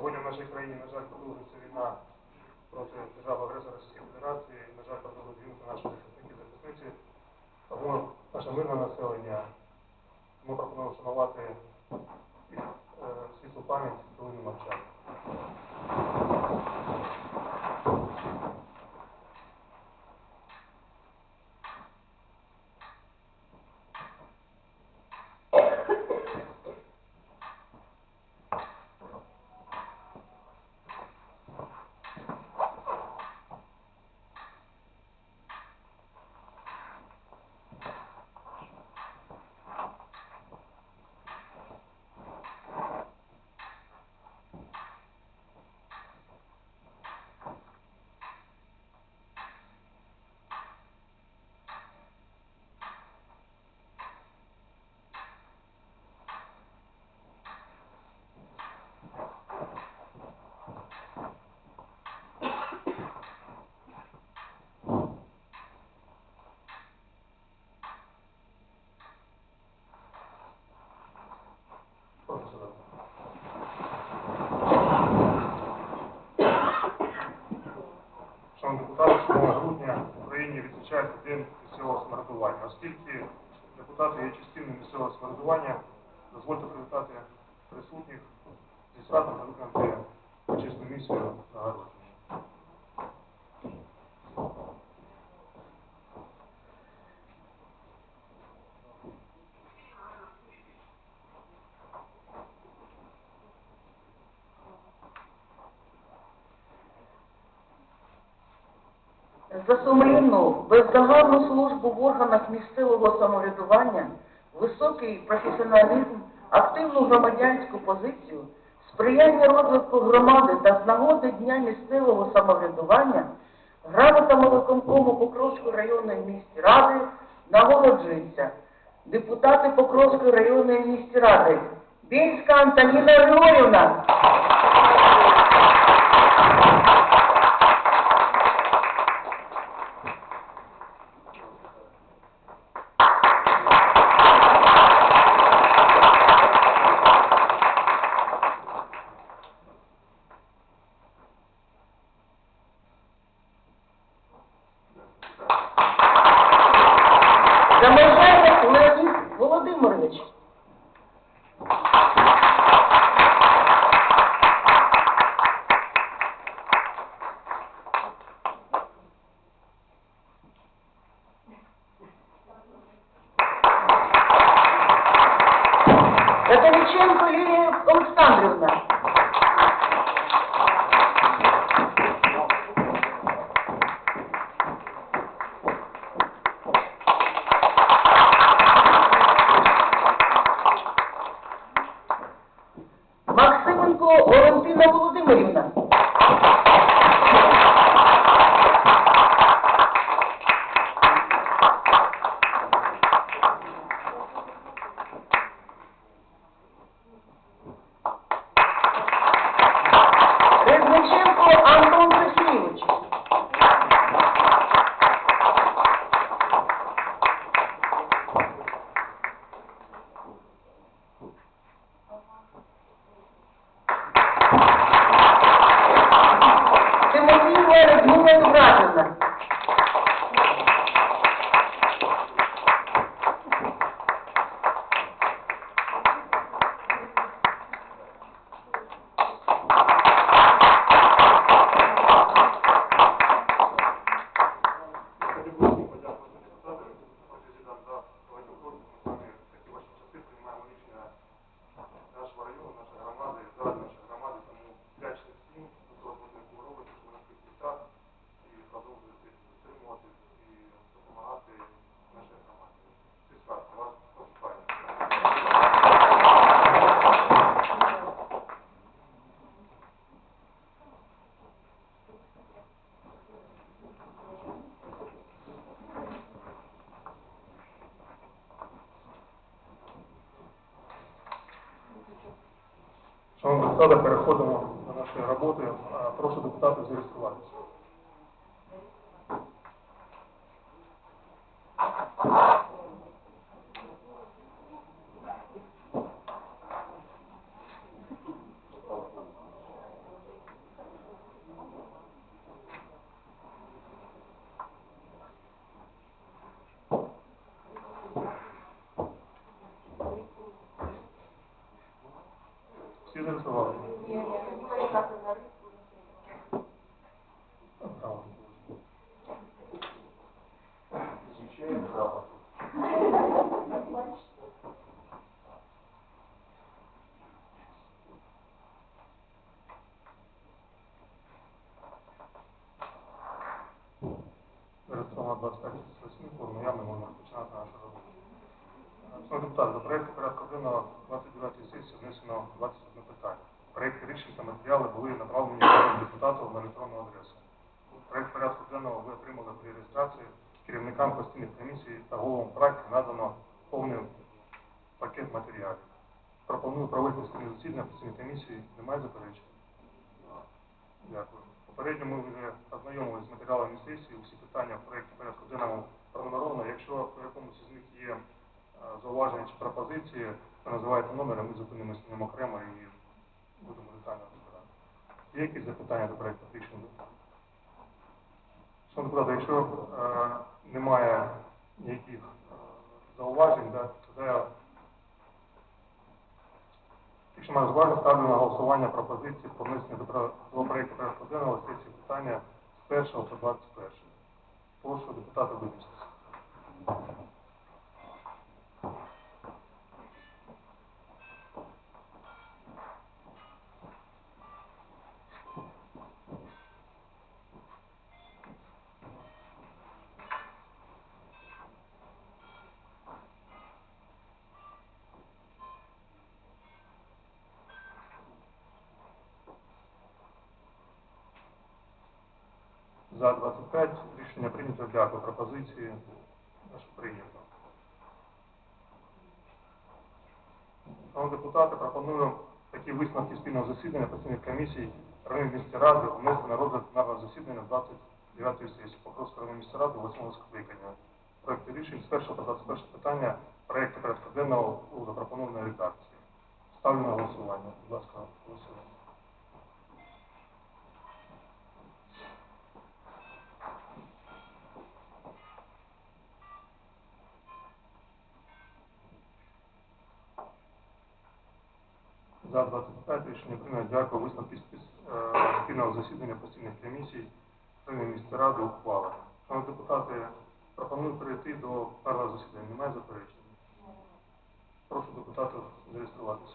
Сьогодні в нашій країні, на жаль, продовжується війна проти держави агресора Російської Федерації. І, на жаль, продовжують гинути наші захисники захисниці. Тому наше мирне населення ми пропонуємо вшанувати е, світлу пам'ять хвилину мовчання. Прошу сідати. 7 грудня в Україні відзначається День місцевого самоврядування. Оскільки депутати є частиною місцевого самоврядування, дозвольте привітати присутніх зі святом та виконати почесну місію нагородження. За сумлінну, бездоганну службу в органах місцевого самоврядування, високий професіоналізм, активну громадянську позицію, сприяння розвитку громади та з нагоди Дня місцевого самоврядування грамотами виконкому Покровської районної міської ради нагороджуються депутати Покровської районної міської ради Бєльська Антоніна Григорівна. Депутати, переходимо до нашої роботи. Прошу депутатів зареєструватися. зареєстрували? Право. Звичайно, запад. Зареєстровано 25 числа форум, явно можна розпочинати нашу роботу. Е, Шановні депутати, до проєкту порядку денного 29 сесії внесено 21 питання. Проєкти рішень та матеріали були направлені народним депутатам на електронну адресу. Проєкт порядку денного ви отримали при реєстрації керівникам постійних комісій та головам фракцій надано повний пакет матеріалів. Пропоную провести спільне засідання постійної комісії. Немає заперечень? Дякую. Попередньо ми вже ознайомилися з матеріалами сесії, усі питання в проєкті порядку денному пронумеровано. Якщо по якомусь із них є е, зауваження чи пропозиції, то називайте номер, ми зупинимося на ньому окремо і будемо детально розбирати. Є якісь запитання до проєкту рішення? Шановні депутати, якщо е, немає ніяких е, зауважень, да, то Якщо ми зауважень, ставлю на голосування пропозиції про внесення до проєкту порядку денного сесії питання з 1 по 21. Прошу депутата визначитися. За 25 рішення прийнято. Дякую. Пропозиції прийнято. Шановні депутати, пропоную такі висновки спільного засідання постійних комісій районної міської ради внести на розгляд пленарного засідання 29 сесії Покровської районної міської ради 8 скликання. Проекти рішень з 1 по 21 питання проекту порядку денного у запропонованій редакції. Ставлю на голосування. Будь ласка, голосуємо. За 25 рішення прийнято. Дякую. Висновки е, спільного засідання постійних комісій міської ради ухвалено. Шановні депутати, пропоную перейти до першого засідання. Немає заперечень? Прошу депутатів зареєструватися.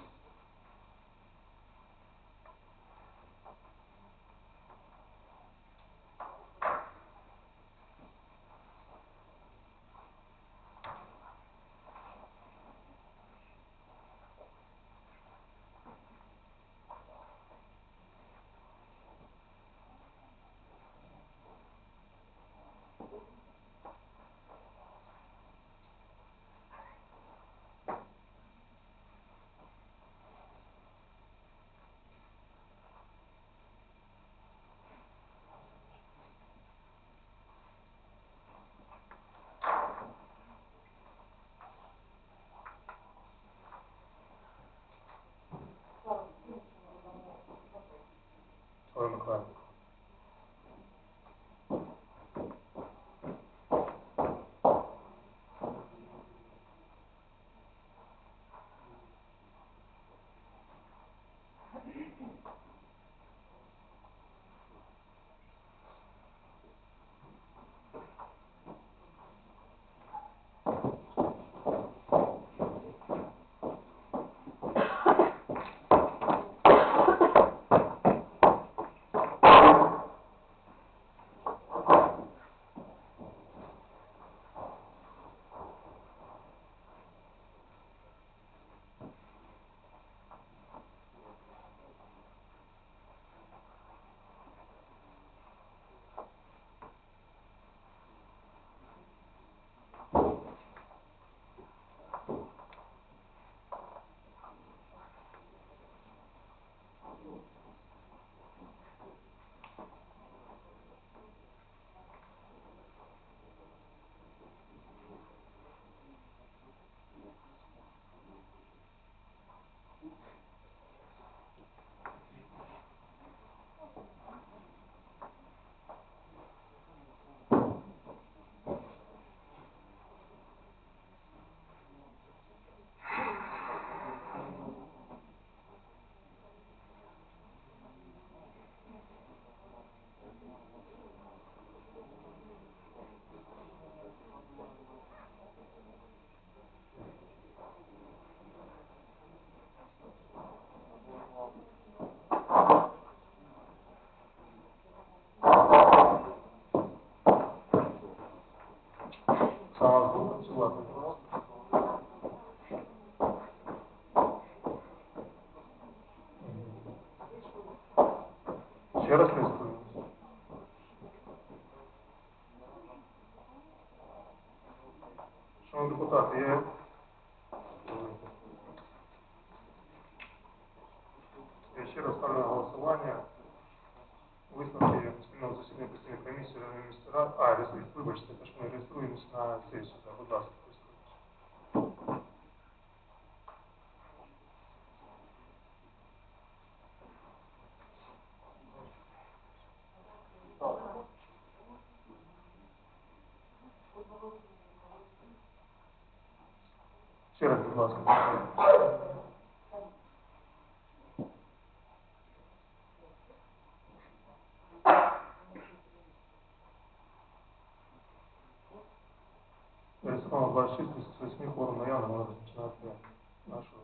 Буду працювати. Ще раз реєструю. Шановні депутати, є я ще раз ставлю на голосування висновки спільного засідання постійної комісії районної міської ради. А, реєструють, вибачте, те, що ми реєструємось на сесію. Будь ласка, реєструйтесь. Ще раз, будь ласка. Зареєстровано 26 38 я наявно, можна розпочинати нашу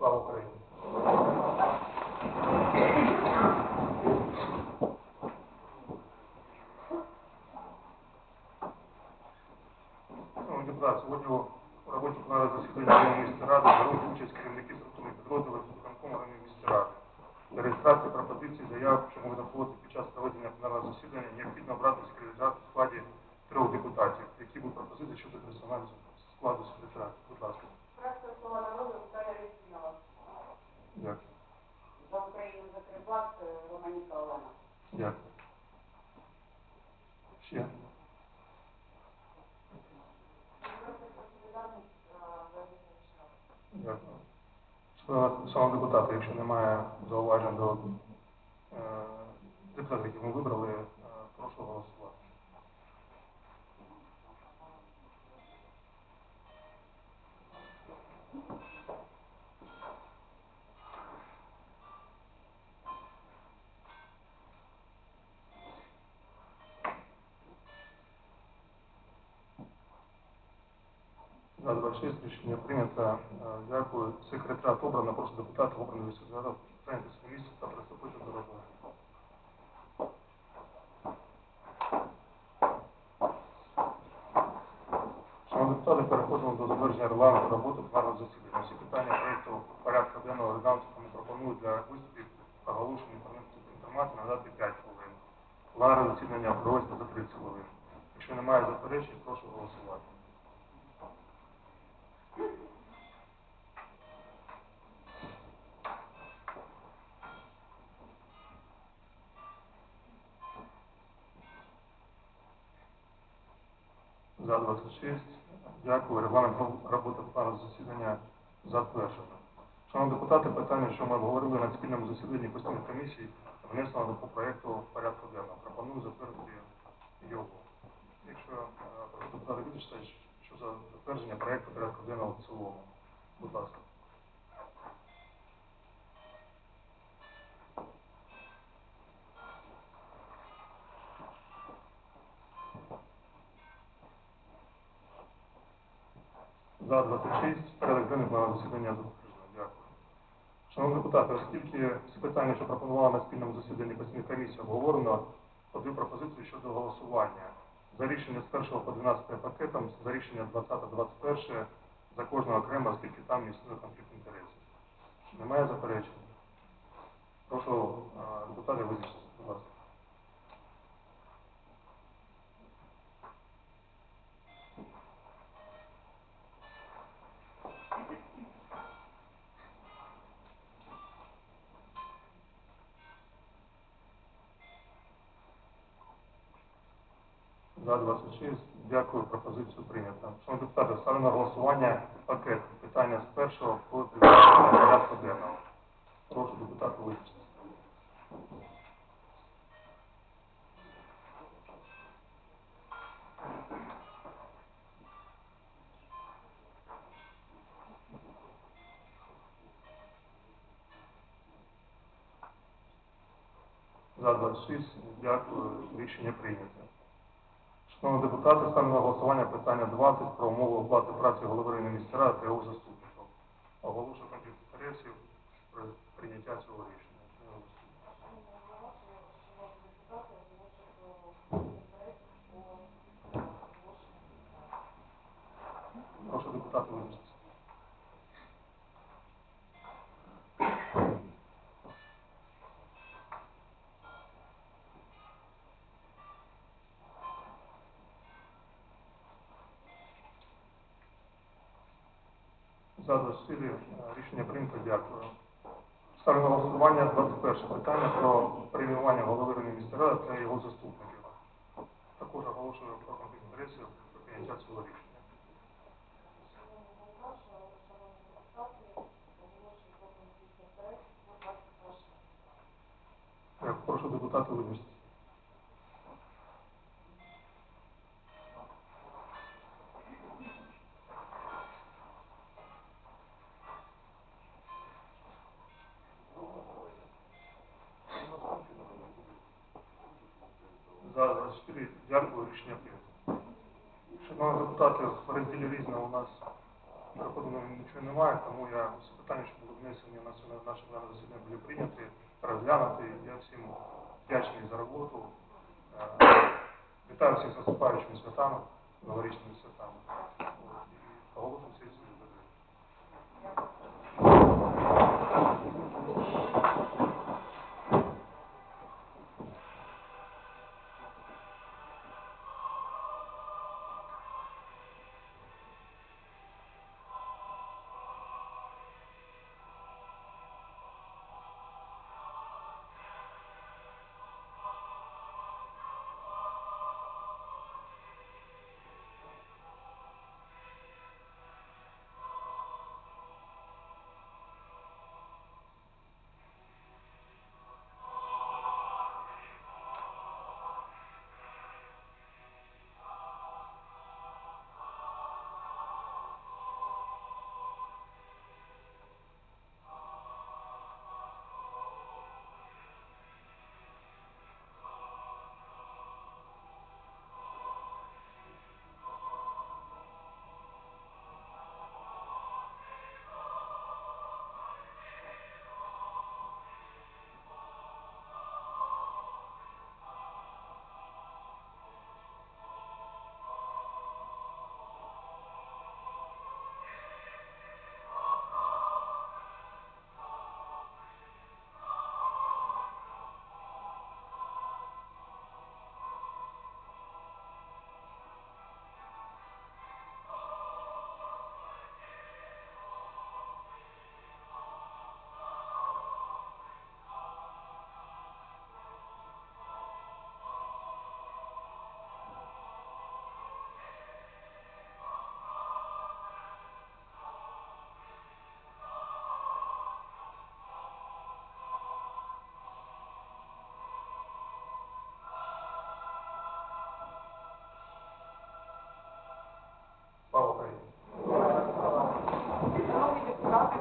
Слава Україні! Сьогодні у роботі пленарного засідання районної міської ради беруть участь керівники структурних підрозділів виконкому районної міської ради. Для реєстрації пропозицій заяв, що можуть надходити під час проведення пленарного засідання, необхідно обрати секретаріат у складі трьох депутатів. Які будуть пропозиції щодо персонального складу секретаріату? Будь ласка. Фракція «Слуга народу» Наталія Рестінова. Дякую. За Україну Закрибат Романіка Олена. Дякую. Ще. Дякую. Шановні- Шановні депутати, якщо немає зауважень до е, депутатів, які ми вибрали, Э, За-26 Рішення прийнято. Дякую. Э, Секретаріат обрано. Прошу депутатів обраних зараз зайняти своє місце та приступити до роботи. Шановні депутати, переходимо до затвердження регламенту роботи пленарного засідання. За 26. Дякую. Регламент роботи плану засідання затверджено. Шановні депутати, питання, що ми обговорили на спільному засіданні постійної комісії, внесено до проєкту порядку денного. Пропоную затвердити його. Якщо е, депутати відчитають, що за затвердження проекту порядку денного в цілому. Будь ласка. За 26. Порядок денний плану засідання затверджено. Дякую. Шановні депутати, оскільки всі питання, що пропонували на спільному засіданні постійних комісій, обговорено, подаю пропозицію щодо голосування. За рішення з 1 по 12 пакетом, за рішення 20-21 за кожного окремо, оскільки там існує конфлікт інтересів. Немає заперечень? Прошу е, депутатів визначитися, будь ласка. За 26. Дякую, пропозицію прийнято. Шановні депутати, ставлю на голосування пакет питання з першого по 12 порядку денного. Прошу депутатів визначитися. За 26. Дякую. Рішення прийнято. Шановні депутати, ставлю на голосування питання 20 про умови оплати праці голови районної міської ради та його заступників. Оголошую конфлікт інтересів при прийняття цього рішення. Прошу депутати визначитися. За 24 е, рішення прийнято. Дякую. Ставлю на голосування 21 питання про приймування голови ради та його заступників. Також оголошую про конфлікт інтересів цього рішення. Е, Прошу депутатів визначитися. За 24. Прийнято. Шановні депутати, в розділі у нас переходу нічого немає, тому я всі питання, що були внесені на наше пленарне засідання, були прийняті, розглянуті. Я всім вдячний за роботу. Е, Вітаю всіх з наступаючими святами, новорічними святами. От, і Оголошую